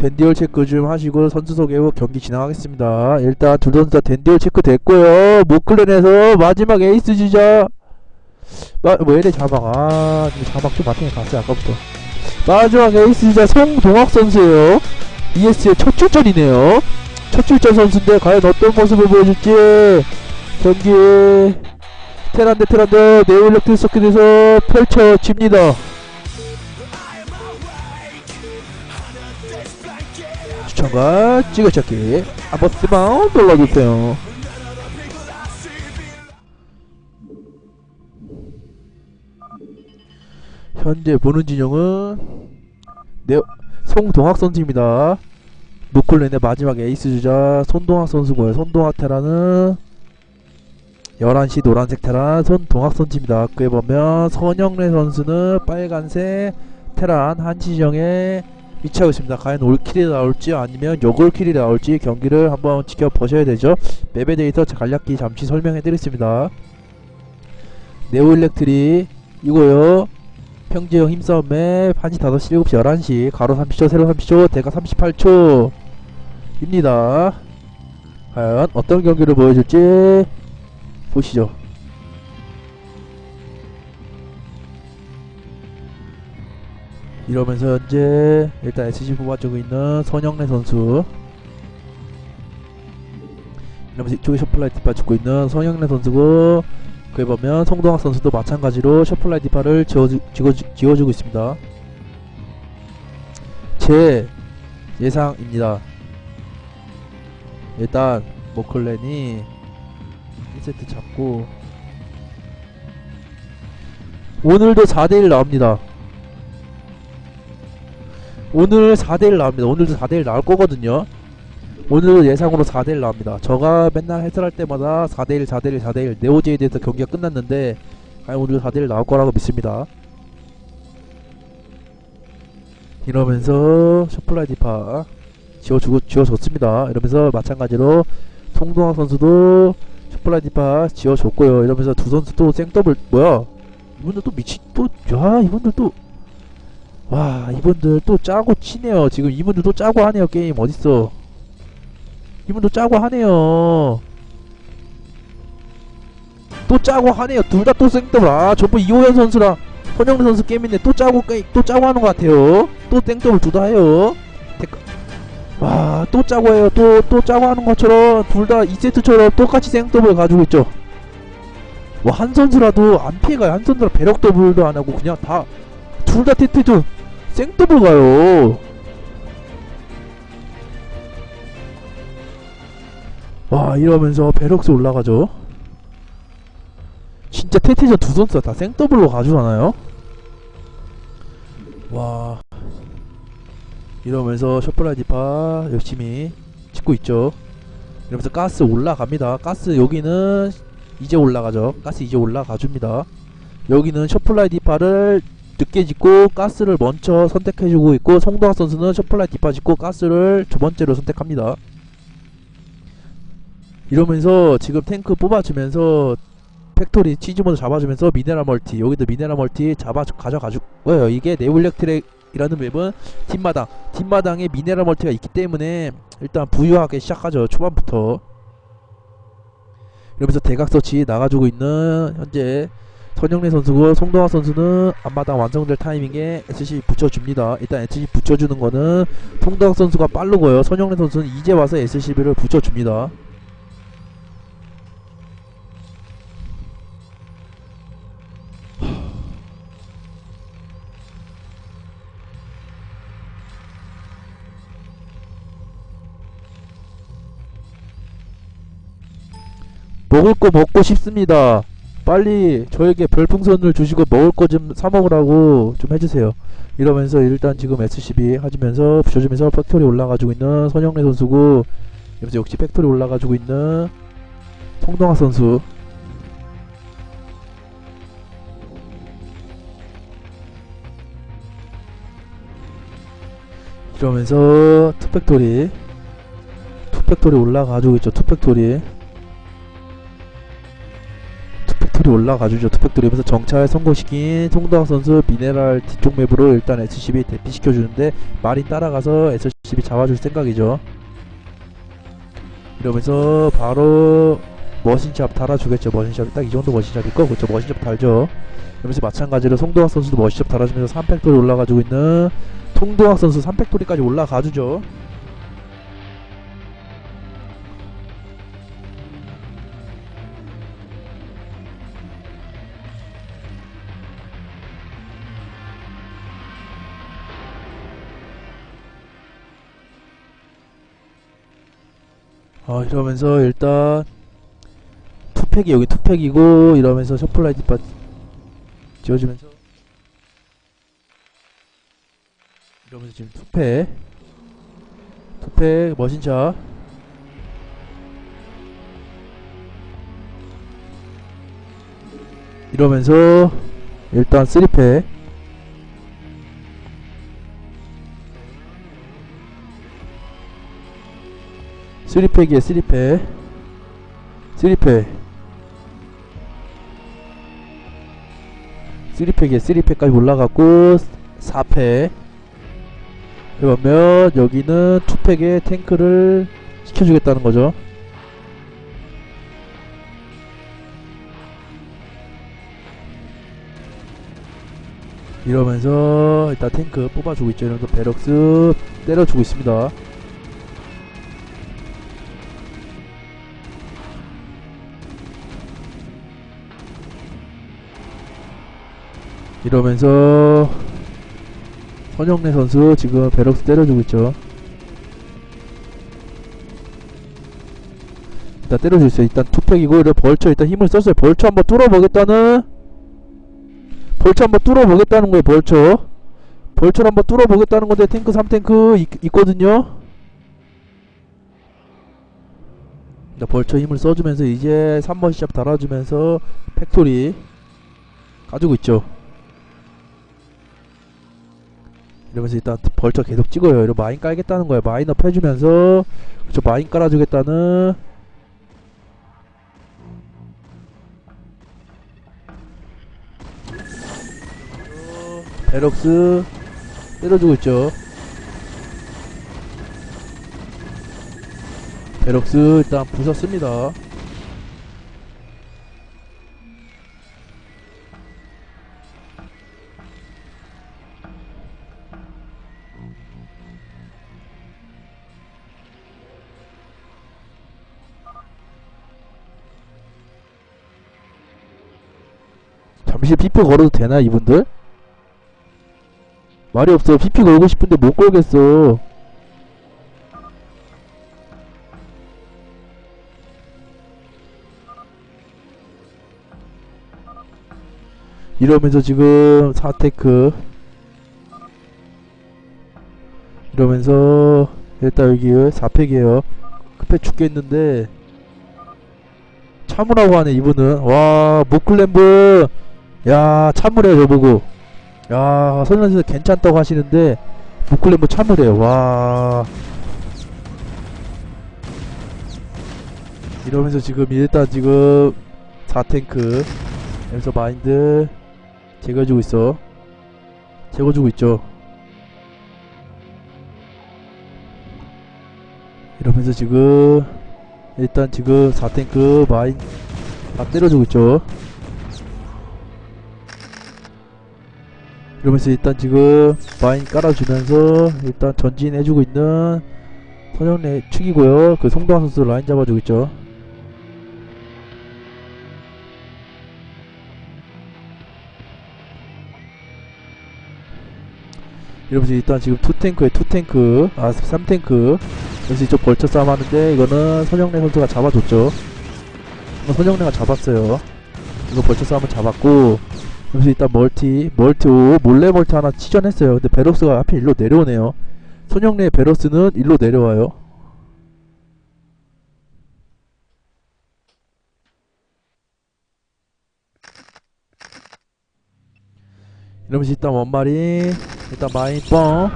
댄디얼 체크 좀 하시고 선수 소개 후 경기 진행하겠습니다. 일단 두 선수 다 댄디얼 체크 됐고요. 모클랜에서 마지막 에이스 주자. 마, 뭐 얘네 자막 아 자막 좀 마탱에 갔어요 아까부터. 마지막 에이스 주자 송동학 선수예요. ES의 첫 출전이네요. 첫 출전 선수인데 과연 어떤 모습을 보여줄지 경기 테란 대 테란 대 네일렉트 서킷에서 펼쳐집니다. 추천과 찍어찾기 한번 쓰면 눌러주세요. 현재 보는 진영은 네, 송동학 선수입니다. 노콜랜의 마지막 에이스 주자 손동학 선수고요. 손동학 테라는 11시 노란색 테란 손동학 선수입니다. 그에 보면 선영래 선수는 빨간색 테란 한시정에 위치하고 있습니다. 과연 올킬이 나올지 아니면 요골킬이 나올지 경기를 한번 지켜보셔야 되죠. 맵에 대해서 간략히 잠시 설명해 드리겠습니다. 네오일렉트리 이거요. 평지형 힘싸움 맵 1시 5시 7시 11시 가로 30초 세로 30초 대가 38초 입니다. 과연 어떤 경기를 보여줄지 보시죠. 이러면서 현재 일단 SC 뽑아주고 있는 선영래 선수. 이러면서 이쪽에 셔플라이 디파 찍고 있는 선영래 선수고 그에 보면 송동학 선수도 마찬가지로 셔플라이 디파를 지워주, 지워주, 지워주고 있습니다. 제 예상입니다. 일단 모클랜이 1세트 잡고 오늘도 4대1 나옵니다 오늘 4대1 나옵니다. 오늘도 4대1 나올 거거든요. 오늘도 예상으로 4대1 나옵니다. 저가 맨날 해설할 때마다 4대1, 4대1, 4대1 네오제에 대해서 경기가 끝났는데 과연 오늘도 4대1 나올 거라고 믿습니다. 이러면서 셔플라이 디파 지워주고 지워줬습니다. 이러면서 마찬가지로 송동학 선수도 셔플라이 디파 지워줬고요. 이러면서 두 선수 또 생더블 뭐야? 이분들 또 미친 또야 이분들 또 와 이분들 또 짜고 치네요. 지금 이분들 또 짜고 하네요 게임. 어딨어? 이분도 짜고 하네요. 또 짜고 하네요. 둘 다 또 생더블 아 저번 이호연 선수랑 손영래 선수 게임인데 또 짜고 게임 또 짜고 하는 것 같아요. 또 땡더블 둘 다 해요. 와 또 짜고 해요. 또 또 짜고 하는 것처럼 둘 다 2세트처럼 똑같이 생더블 가지고 있죠. 와 한 선수라도 안 피해가요. 한 선수라 배럭 더블도 안 하고 그냥 다 둘 다 테트죠 생더블 가요. 와 이러면서 베럭스 올라가죠. 진짜 테트전 두 선수가 다 생더블로 가져가나요? 와. 이러면서 셔플라디파 열심히 찍고 있죠. 이러면서 가스 올라갑니다. 가스 여기는 이제 올라가죠. 가스 이제 올라가줍니다. 여기는 셔플라이 디파를 늦게 짓고 가스를 먼저 선택해주고 있고 송동학 선수는 셔플라이 디파 짓고 가스를 두 번째로 선택합니다. 이러면서 지금 탱크 뽑아주면서 팩토리 치즈모드 잡아주면서 미네랄 멀티 여기도 미네랄 멀티 잡아 가져가고요. 이게 네올렉트랙이라는 맵은 뒷마당 뒷마당에 미네랄 멀티가 있기 때문에 일단 부유하게 시작하죠. 초반부터 이러면서 대각 서치 나가주고 있는 현재 선영래 선수고 송동학 선수는 앞마당 완성될 타이밍에 SC 붙여줍니다. 일단 SC 붙여주는 거는 송동학 선수가 빠르고요. 선영래 선수는 이제 와서 SCB를 붙여줍니다. 먹을 거 먹고 싶습니다. 빨리 저에게 별풍선을 주시고 먹을 거 좀 사 먹으라고 좀 해주세요. 이러면서 일단 지금 SCB 하면서 붙여주면서 팩토리 올라가지고 있는 선영래 선수고 이러면서 역시 팩토리 올라가지고 있는 송동학 선수 이러면서 투팩토리 투팩토리 올라가지고 있죠 투팩토리 투팩토리 올라가주죠 투팩토리 하면서 정찰 성공시킨 송도학 선수 미네랄 뒤쪽 맵으로 일단 SCB 대피시켜주는데 마린 따라가서 SCB 집이 잡아줄 생각이죠. 이러면서 바로 머신샵 달아주겠죠. 머신샵이 딱 이 정도 머신샵일 거 그렇죠. 머신샵 달죠. 이러면서 마찬가지로 송동학 선수도 머신샵 달아주면서 3팩토리 올라가지고 있는 송동학 선수 3팩토리까지 올라가주죠. 어, 이러면서 일단 투팩이 여기 투팩이고 이러면서 셔플라이트 바 지워주면서 이러면서 지금 투팩 투팩 머신차. 이러면서 일단 쓰리팩 쓰리팩이에 쓰리팩. 쓰리팩. 쓰리팩에 쓰리팩까지 올라갔고 4팩. 그러면 여기는 투팩에 탱크를 시켜주겠다는 거죠. 이러면서 일단 탱크 뽑아주고 있죠. 이러면서 베럭스 때려주고 있습니다 이러면서 선영래 선수 지금 베럭스 때려주고 있죠. 일단 때려주고 있어요. 일단 투팩이고 이래 벌처 일단 힘을 썼어요. 벌처 한번 뚫어보겠다는 벌처 한번 뚫어보겠다는 거예요. 벌처 벌처 한번 뚫어보겠다는 건데 탱크 3탱크 있, 있거든요. 벌처 힘을 써주면서 이제 3번 시합 달아주면서 팩토리 가지고 있죠. 이러면서 일단 벌처 계속 찍어요. 이러 마인 깔겠다는 거예요. 마인업 해주면서 그쵸 마인 깔아주겠다는 베럭스 때려주고 있죠. 베럭스 일단 부셨습니다. 잠시 피피 걸어도 되나 이분들? 말이 없어. 피피 걸고 싶은데 못 걸겠어. 이러면서 지금 4테크. 이러면서 일단 여기 4팩이에요. 급해 죽겠는데. 참으라고 하네 이분은. 와 모클램브 야 참으래요 저보고. 야 선생님 괜찮다고 하시는데 모클램브 참으래요. 와. 이러면서 지금 일단 지금 4탱크 여기서 마인드 제거해주고 있어. 제거해주고 있죠. 이러면서 지금 일단 지금 4탱크 마인 다 때려주고 있죠 이러면서 일단 지금 마인 깔아주면서 일단 전진해주고 있는 선영래 축이고요. 그 송도환 선수 라인 잡아주고 있죠. 이러면서 일단 지금 투탱크에 투탱크 아 3탱크. 그래서 이쪽 벌처 싸움 하는데 이거는 선영래 선수가 잡아줬죠. 선영래가 잡았어요. 이거 벌처 싸움은 잡았고 그래서 일단 멀티 멀티 오 몰래 멀티 하나 치전했어요. 근데 베럭스가 하필 일로 내려오네요. 손영래의 베럭스는 일로 내려와요. 이러면서 일단 원마리 일단 마인 뻥.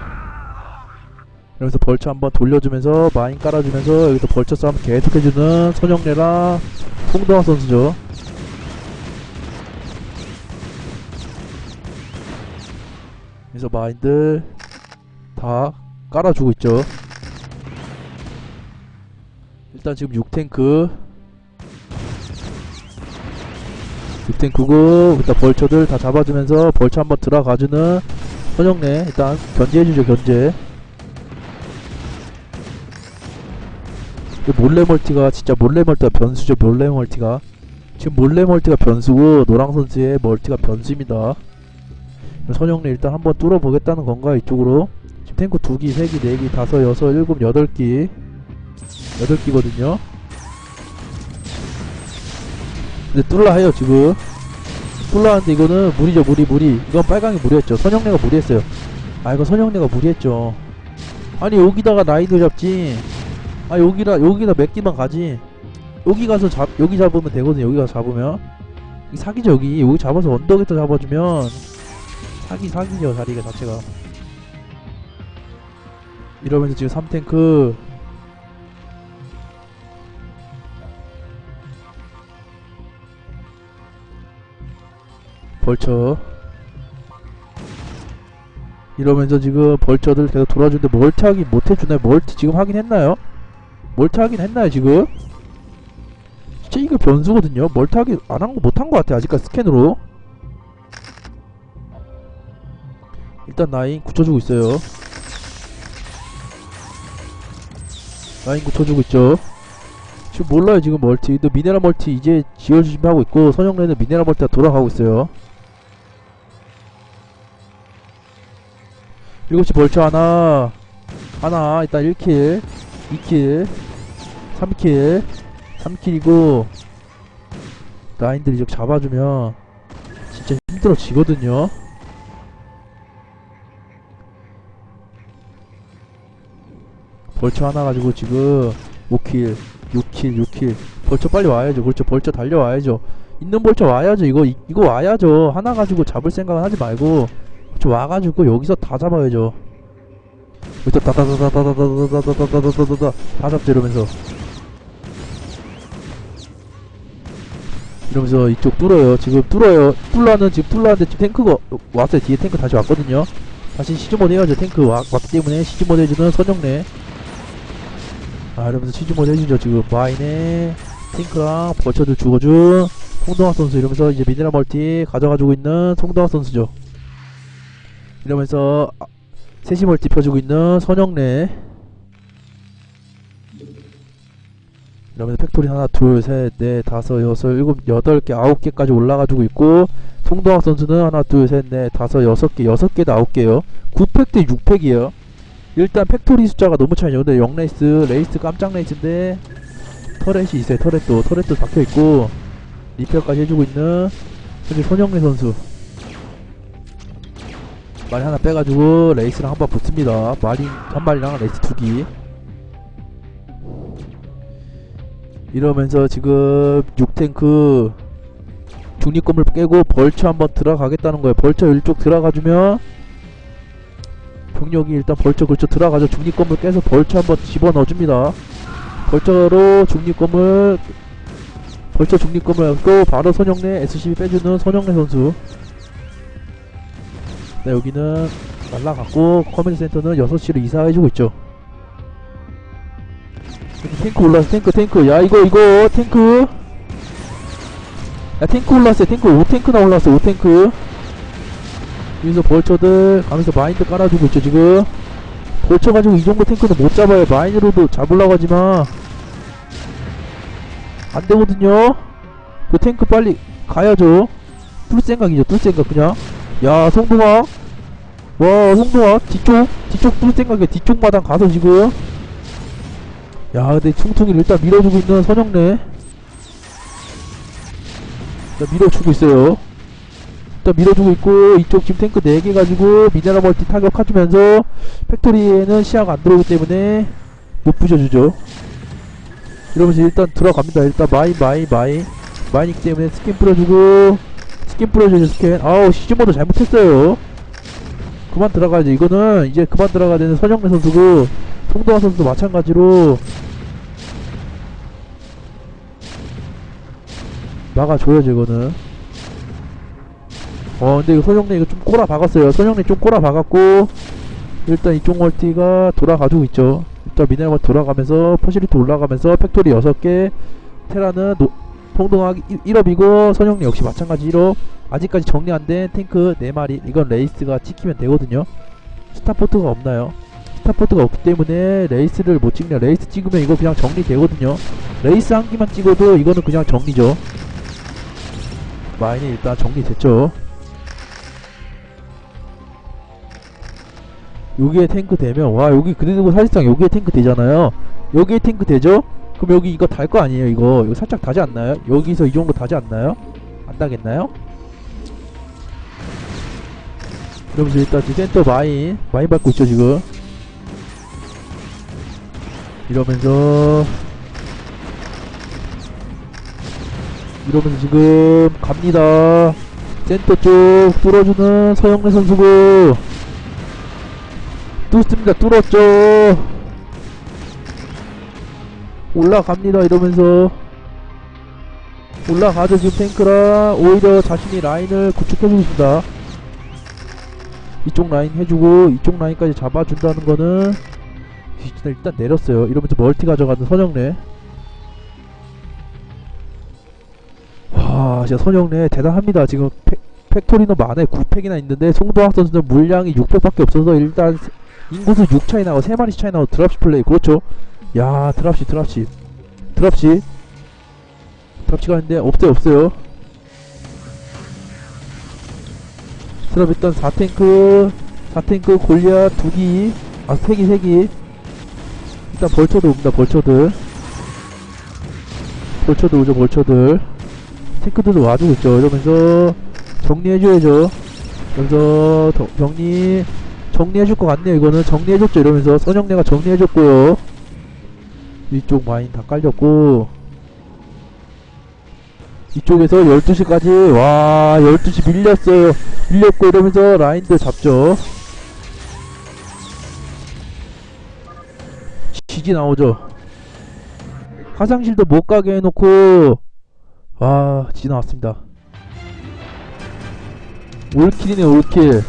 이러면서 벌처 한번 돌려주면서 마인 깔아주면서 여기서 벌처 싸움 계속해주는 손영래랑 송동환 선수죠 그래서 마인드 다 깔아주고 있죠. 일단 지금 6탱크. 6탱크고 일단 벌처들 다 잡아주면서 벌처 한번 들어가주는 선영래 일단 견제해주죠 견제. 이 몰래 멀티가 진짜 몰래 멀티가 변수죠 몰래 멀티가. 지금 몰래 멀티가 변수고 노랑 선수의 멀티가 변수입니다 선영래 일단 한번 뚫어보겠다는 건가 이쪽으로? 지금 탱크 2기, 3기, 4기, 5, 6, 7, 8기. 8기거든요. 근데 뚫라 해요 지금. 뚫라 하는데 이거는 무리죠 무리 무리. 이건 빨강이 무리했죠. 선영래가 무리했어요. 아 이거 선영래가 무리했죠. 아니 여기다가 라인을 잡지. 아 여기라 여기다 몇 기만 가지. 여기 가서 잡 여기 잡으면 되거든요 여기 가서 잡으면. 이 사기죠 여기. 여기 잡아서 언덕에서 잡아주면 사기 사기죠 자리가 자체가 이러면서 지금 3탱크 벌처 이러면서 지금 벌처들 계속 돌아주는데 멀티 하긴 못해주나요? 멀티 지금 하긴 했나요? 멀티 하긴 했나요 지금? 진짜 이거 변수거든요 멀티 하긴 안한 거 못한 거 같아 아직까지 스캔으로 일단 라인 굳혀주고 있어요. 라인 굳혀주고 있죠. 지금 몰라요 지금 멀티. 근데 미네랄 멀티 이제 지을 준비하고 있고 선영래는 미네랄 멀티가 돌아가고 있어요. 7시 벌처 하나. 하나 일단 1킬 2킬 3킬 3킬이고 라인들 이제 잡아주면 진짜 힘들어지거든요 벌처 하나 가지고 지금 5킬 6킬 6킬 벌처 빨리 와야죠 그렇죠 벌처 달려와야죠 있는 벌처 와야죠 이거 이, 이거 와야죠 하나 가지고 잡을 생각은 하지 말고 벌처 와가지고 여기서 다 잡아야죠 벌처 다다다다다다다다다다다다다 다 잡죠 이러면서 이러면서 이쪽 뚫어요 지금 뚫어요 뚫라는 지금 뚫라는데 지금 탱크가 왔어요 뒤에 탱크 다시 왔거든요 다시 시즈모드 해야죠 탱크 와, 왔기 때문에 시즈모드 해주는 선영래 아 이러면서 시즈모드 해주죠? 지금 마인에 탱크랑 버처들 죽어준 송동학 선수 이러면서 이제 미네랄 멀티 가져가지고 있는 송동학 선수죠. 이러면서 아, 세시 멀티 펴주고 있는 선영래. 이러면서 팩토리 하나 둘셋넷 다섯 여섯 일곱 여덟 개 아홉 개까지 올라가지고 있고 송동학 선수는 하나 둘셋넷 다섯 여섯 개 여섯 개도 아홉 개요. 9팩 대 6팩이에요 일단 팩토리 숫자가 너무 차이죠 근데 0레이스 레이스 깜짝 레이스인데 터렛이 있어요 터렛도. 터렛도 박혀있고 리페어까지 해주고 있는 현재 손영래 선수. 마리 하나 빼가지고 레이스랑 한번 붙습니다. 마리 한 마리랑 레이스 두기. 이러면서 지금 6탱크 중립검을 깨고 벌처 한번 들어가겠다는 거예요. 벌처 일쪽 들어가주면 병력이 일단 벌처 걸쳐 들어가죠 중립검을 깨서 벌처 한번 집어넣어줍니다. 벌처로 중립검을 벌처 중립검을 갖고 바로 선영래 SCB 빼주는 선영래 선수. 네 여기는 날라갔고 커맨드 센터는 6시로 이사해주고 있죠. 탱크 올라왔어 탱크 탱크. 야 이거 이거 탱크. 야 탱크 올라왔어요 탱크. 5탱크나 올라왔어 5탱크 여기서 벌처들 가면서 마인드 깔아주고 있죠 지금. 벌쳐 가지고 이 정도 탱크는 못 잡아요. 마인으로도 잡으려고 하지만 안되거든요. 그 탱크 빨리 가야죠. 뚫 생각이죠 뚫 생각 그냥. 야 성동아. 와 성동아. 뒤쪽 뒤쪽 뚫 생각이야. 뒤쪽 마당 가서 지금. 야 근데 퉁퉁이를 일단 밀어주고 있는 선영래 일단 밀어주고 있어요 일단 밀어주고 있고 이쪽 지금 탱크 4개 가지고 미네랄 멀티 타격해주면서 팩토리에는 시야가 안 들어오기 때문에 못 부셔주죠. 이러면서 일단 들어갑니다. 일단 마인 마인 마인. 마인이기 때문에 스킨 뿌려주고 스킨 뿌려주죠 스킨 아우 시즈모드 잘못했어요. 그만 들어가야지. 이거는 이제 그만 들어가야 되는 선영래 선수고 송동환 선수도 마찬가지로 막아줘야죠 이거는 어 근데 손영래 이거 좀 꼬라 박았어요. 손영래 좀 꼬라 박았고 일단 이쪽 멀티가 돌아가지고 있죠. 일단 미네랄 돌아가면서 퍼실리티 올라가면서 팩토리 6개 테라는 노, 통동하기 1 업이고 선영리 역시 마찬가지 1업 아직까지 정리 안 된 탱크 4마리. 이건 레이스가 찍히면 되거든요. 스타포트가 없나요? 스타포트가 없기 때문에 레이스를 못 찍냐. 레이스 찍으면 이거 그냥 정리되거든요. 레이스 한 기만 찍어도 이거는 그냥 정리죠. 마인이 일단 정리됐죠 여기에 탱크 되면 와 여기 그리고 사실상 여기에 탱크 되잖아요 여기에 탱크 되죠? 그럼 여기 이거 달 거 아니에요 이거 이거 살짝 다지 않나요? 여기서 이 정도 다지 않나요? 안 다겠나요? 그러면서 일단 센터 마인 마인 받고 있죠 지금 이러면서 이러면서 지금 갑니다 센터 쪽 뚫어주는 서영래 선수고 뚫습니다 뚫었죠. 올라갑니다 이러면서. 올라가죠 지금 탱크라. 오히려 자신이 라인을 구축해주고 있습니다. 이쪽 라인 해주고 이쪽 라인까지 잡아준다는 거는 일단, 내렸어요. 이러면서 멀티 가져가는 선영래. 와 진짜 선영래 대단합니다. 지금 팩, 팩토리너 만에 9팩이나 있는데 송도학 선수는 물량이 6팩밖에 없어서 일단 인구수 6 차이 나고 3마리씩 차이 나고 드랍시 플레이. 그렇죠? 야 드랍시 드랍시. 드랍시. 드랍시가 있는데 없어요 없어요. 드랍 일단 4탱크. 4탱크 골리앗 두기. 아 3기 3기. 일단 벌처들 옵니다 벌처들. 벌처들 오죠 벌처들. 탱크들도 와주고 있죠. 이러면서 정리해줘야죠. 여기서 더- 정리 정리해줄 것 같네요. 이거는 정리해줬죠? 이러면서 선영래가 정리해줬고요. 이쪽 마인 다 깔렸고. 이쪽에서 12시까지 와 12시 밀렸어요. 밀렸고 이러면서 라인들 잡죠. 지지 나오죠. 화장실도 못 가게 해놓고 와 지지 나왔습니다. 올킬이네 올킬